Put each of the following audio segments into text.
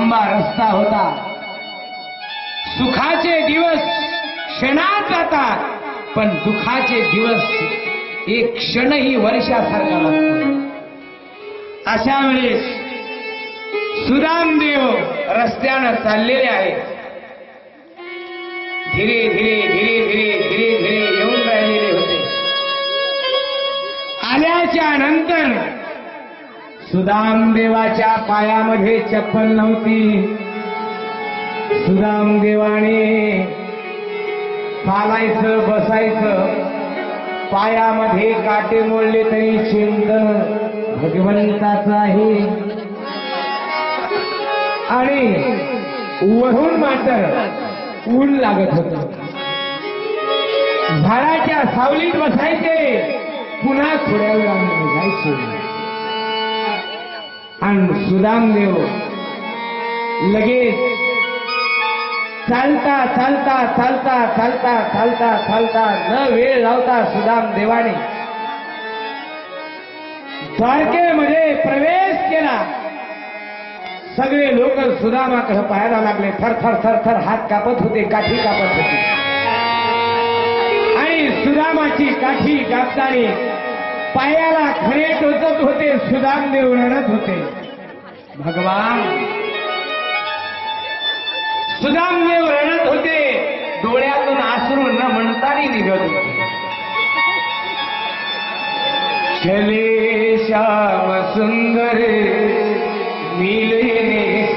आणि लंबा रस्ता होता. सुखाचे दिवस क्षणात जातात पण दुखाचे दिवस एक क्षणही वर्षासारखा लागतो. अशा वेळेस सुदामदेव रस्त्यानं चाललेले आहेत. धीरे धीरे धीरे धीरे धीरे धीरे येऊन राहिलेले होते. आल्याच्यानंतर सुदामदेवाच्या पायामध्ये चप्पल नव्हती. सुदामदेवाने चालायचं बसायचं पायामध्ये काटे मोडले तरी चिंत भगवंताचं आहे. आणि वरून मात्र ऊन लागत होत. झाडाच्या सावलीत बसायचे पुन्हा थोड्या वेळाने निघायचे आणि सुदामदेव लगेच चालता चालता चालता चालता चालता चालता न वेळ लावता सुदाम देवाने। द्वारकेमध्ये प्रवेश केला। सगळे लोक सुदामाकडे पाहायला लागले. थर थर थर थर हात कापत होते काठी कापत होते. आणि सुदामाची काठी कापताना पायाला खरे टोचत होते सुदामदेव रडत होते. भगवान सुदाम देव रडत होते. डोळ्यातून आसरू न म्हणतानी निघत होते. चले श्याम सुंदर मिले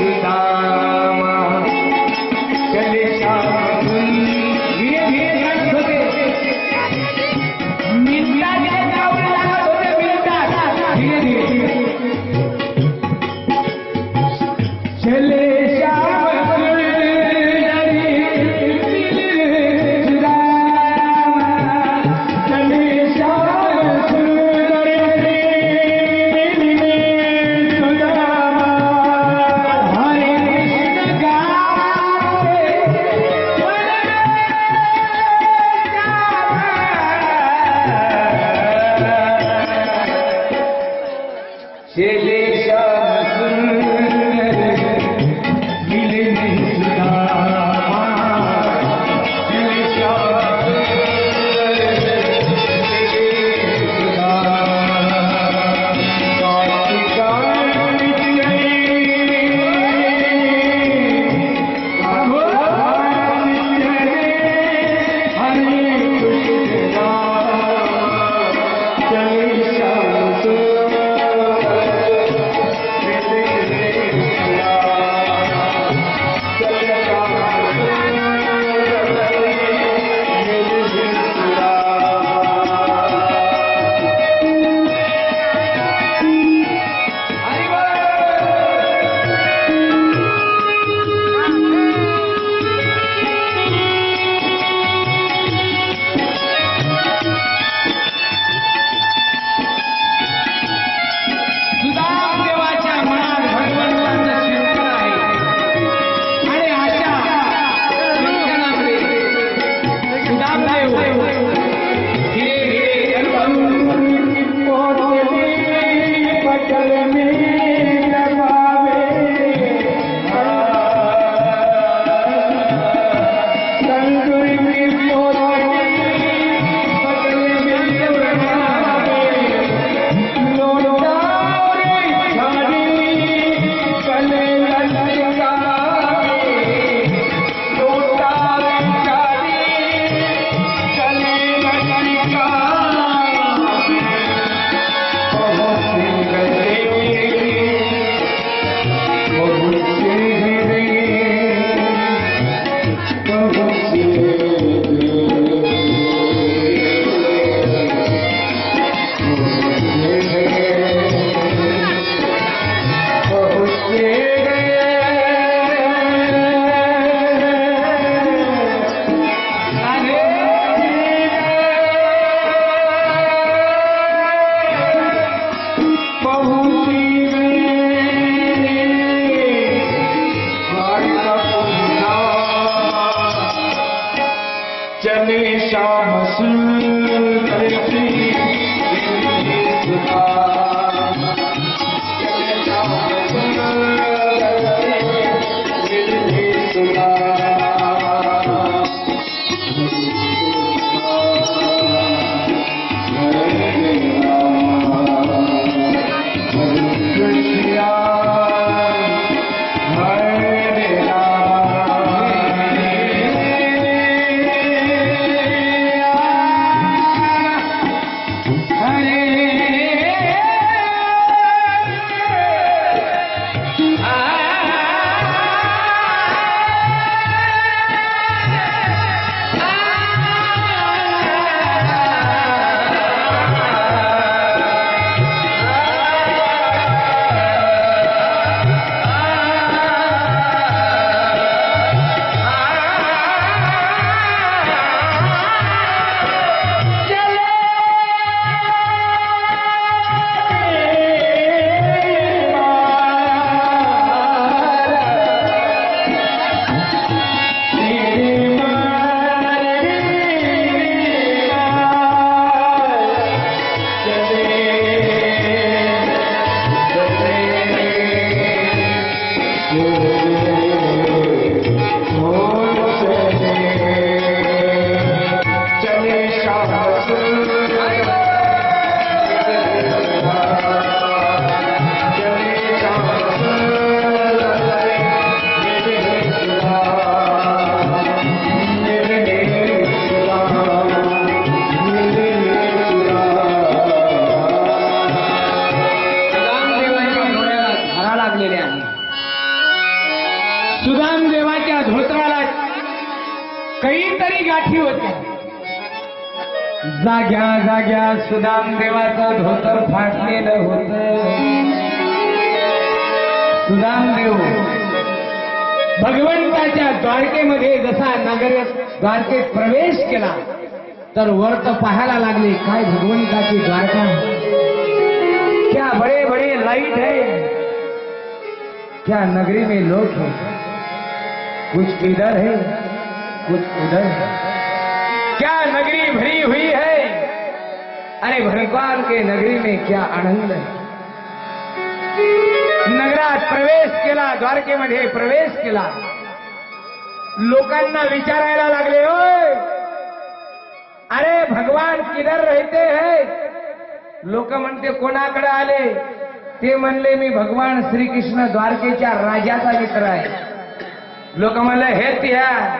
चले श्याम काहीतरी गाठी होत्या. जाग्या जाग्या सुदाम देवाचं धोतर फाटलेलं होत. सुदाम देव भगवंताच्या द्वारकेमध्ये जसा नगर द्वारकेत प्रवेश केला तर वर्त पाहायला लागले काय भगवंताची द्वारका क्या बड़े बड़े लाइट है? क्या नगरी में लोक है? कुछ इधर है? कुछ उधर है। क्या नगरी भरी हुई है? अरे भगवान के नगरी में क्या आनंद है? नगरात प्रवेश केला द्वारकेमध्ये प्रवेश केला. लोकांना विचारायला लागले होय अरे भगवान किधर रहते है? लोक म्हणते कोणाकडे आले? ते म्हणले मी भगवान श्रीकृष्ण द्वारकेच्या राजाचा मित्र आहे. लोक म्हणले हे त्या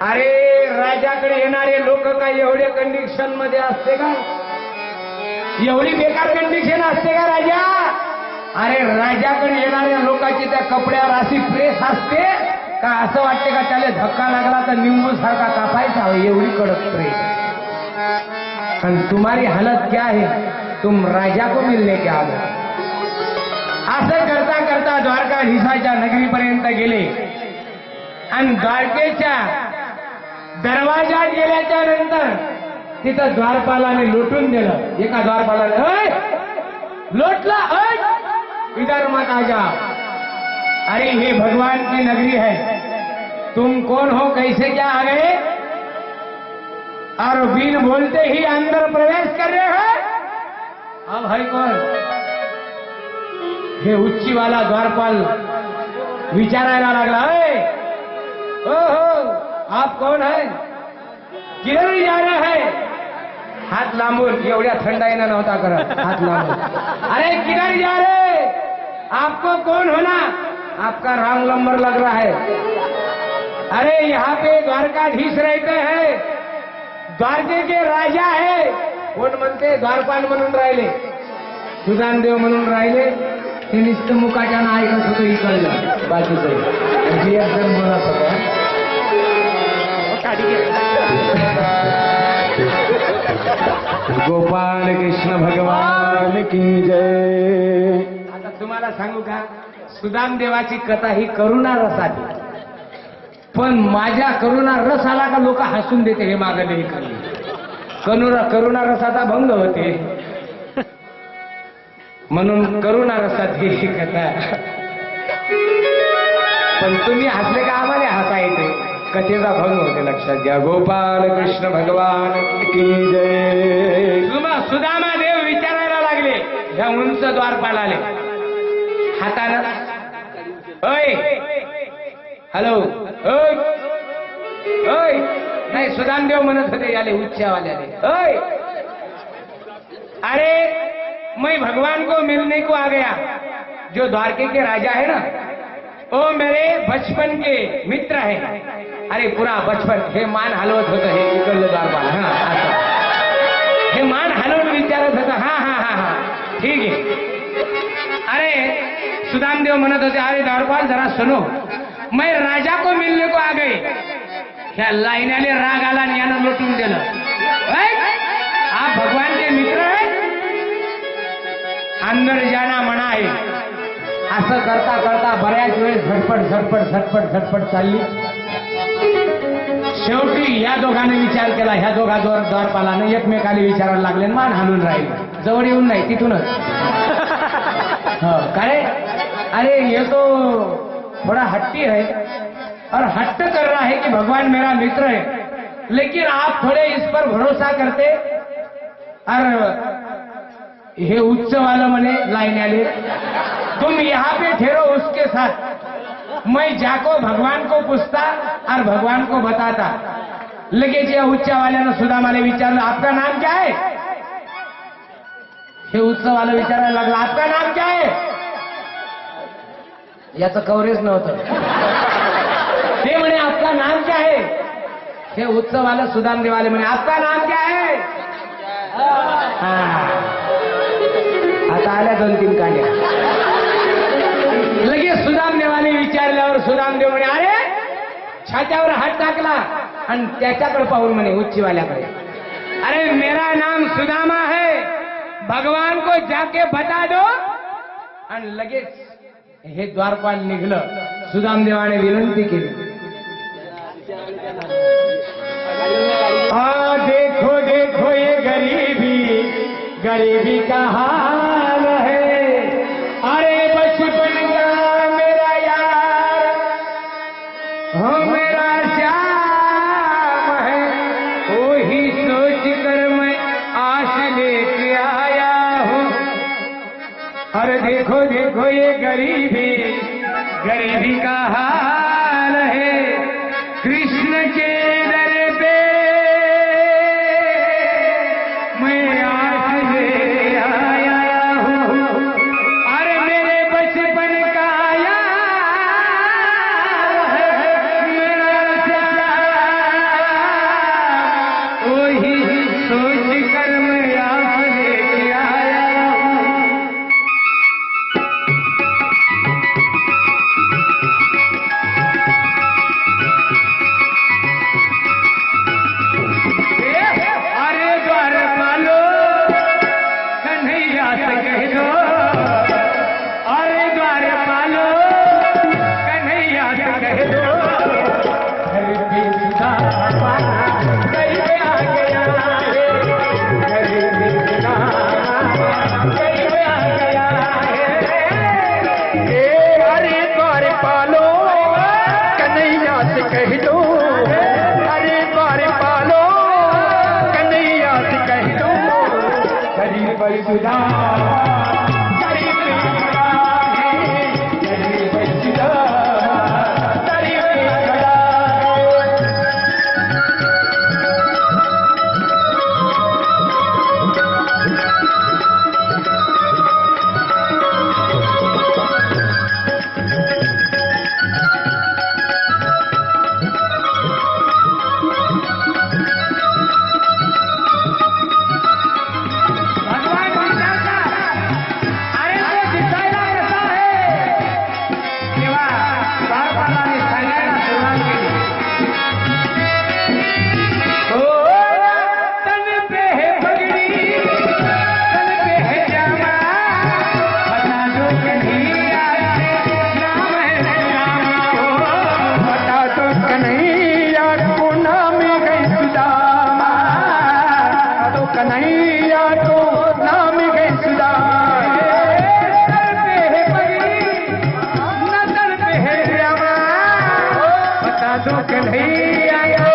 अरे राजाकडे येणारे लोक काय एवढे कंडिशनमध्ये असते का? एवढी बेकार कंडिशन असते का राजा? अरे राजाकडे येणाऱ्या लोकांची त्या कपड्यावर अशी प्रेस असते का? असं वाटते का त्याला धक्का लागला तर निंबू सारखा कापायचा एवढी कडक प्रेस. आणि तुम्हारी हालत क्या है? तुम राजा को मिलने के आलो हो? असं करता करता द्वारकाधीशाच्या नगरीपर्यंत गेले. आणि द्वारकेच्या दरवाजात गेल्याच्या नंतर तिथं द्वारपालाने लुटून दिलं एका द्वारपालाने, "ओय! लोटला! इधर मत आ जाओ अरे ये भगवान की नगरी है तुम कौन हो, कैसे क्या आ गए और बिन बोलते ही अंदर प्रवेश कर रहे हो अब है कौन हे उच्चीवाला द्वारपाल, विचारायला लागला "अय! हो आप कौन है? किधर जा आहे है। हात लांबून एवढ्या थंडाईनं नव्हता करत. हात लांबून. अरे किधर जा रहे आपको कौन होना? आपका रंग नंबर लग रहा है. अरे यहाँ पे द्वारकाधीश रहते हैं. द्वारके के राजा है. कोण म्हणते? द्वारपाल म्हणून राहिले. सुदानदेव म्हणून राहिले. ते नुसतं मुकाट्यानं ऐकत होतं इकडलं बाकीचं म्हणजे एकदम बोलत होता. गोपाल कृष्ण भगवान की जय। आता तुम्हाला सांगू का? सुदाम देवाची कथा ही करुणा रसाची पण माझ्या करुणा रस आला का लोक हसून देते हे मागं नाही करुणा. करुणा रसाचा भंग होते. म्हणून करुणा रसाची ही कथा. पण तुम्ही हसले का आम्हाला हसा येते कथेचा भंग होते लक्षात घ्या. गोपाल कृष्ण भगवान की जय. सुमा सुदामा देव विचारायला लागले. ह्या उंच द्वारपालाले हातानं ओय! हॅलो! नाही सुदामदेव म्हणत होते याले उच्चवाल्याने ओय! अरे मैं भगवान को मिलने को आ गया. जो द्वारके के राजा है ना ओ मेरे बचपन के मित्र है। अरे पुरा बचपन हे मान हलवत होतं हे इकडलं दारबार हा असं हे. मान हलवून विचारत होतं हा हा हा हा. ठीक आहे. अरे सुदामदेव म्हणत होते अरे दारबार जरा सुनो. मैं राजा को मिलने को आ गई. ह्या लाईनाने राग आला आणि यानं लुटून दिलं. हा भगवान के मित्र है? अंदर जाना मना आहे असं करता करता बऱ्याच वेळेस झटपट झटपट झटपट झटपट चालली. शेवटी या दोघांनी विचार केला ह्या दोघा द्वार द्वारपालानं एकमेकाला विचारायला लागले मान हालून राहील. जवळ येऊन नाही तिथूनच. हो, काय अरे ये तो थोड़ा हट्टी है और हट्ट कर रहा है कि भगवान मेरा मित्र है. लेकिन आप थोड़े इस पर भरोसा करते और हे उच्च वाला म्हणे लाइन आले. तुम यहाँ पे ठहरो उसके साथ। मैं जाको भगवान को पूछता और भगवान को बताता। लगेच या उच्च वाल्यानं सुद्धा मला विचारलं आपका नाम क्या है? हे उत्सवाला विचारायला लागला आपका नाम क्या है? याचं कव्हरेज नव्हतं ते म्हणे आपका नाम क्या है? हे उत्सवाला सुदाम देवाले म्हणे आपका नाम क्या है? हा. आता आल्या दोन तीन कांड्या। लगेच सुदामदेवाने विचारल्यावर सुदामदेव म्हणे अरे छात्यावर हात टाकला आणि त्याच्याकडे पाहून म्हणे उच्चीवाल्याकडे. अरे मेरा नाम सुदामा है भगवान को जाके बता दो. आणि लगेच हे द्वारपाल निघलं. सुदामदेवाने विनंती केली. देखो देखो ये गरीबी गरीबी का हाल क्या से कह दो खुदा তারপর আমি कहीं आया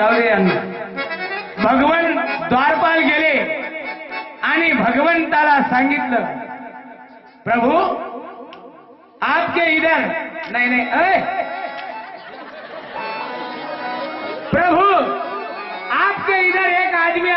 गावडे यांना. भगवन द्वारपाल गेले आणि भगवंताला सांगितलं प्रभू आपके इधर नाही नाही प्रभू आपके इधर एक आदमी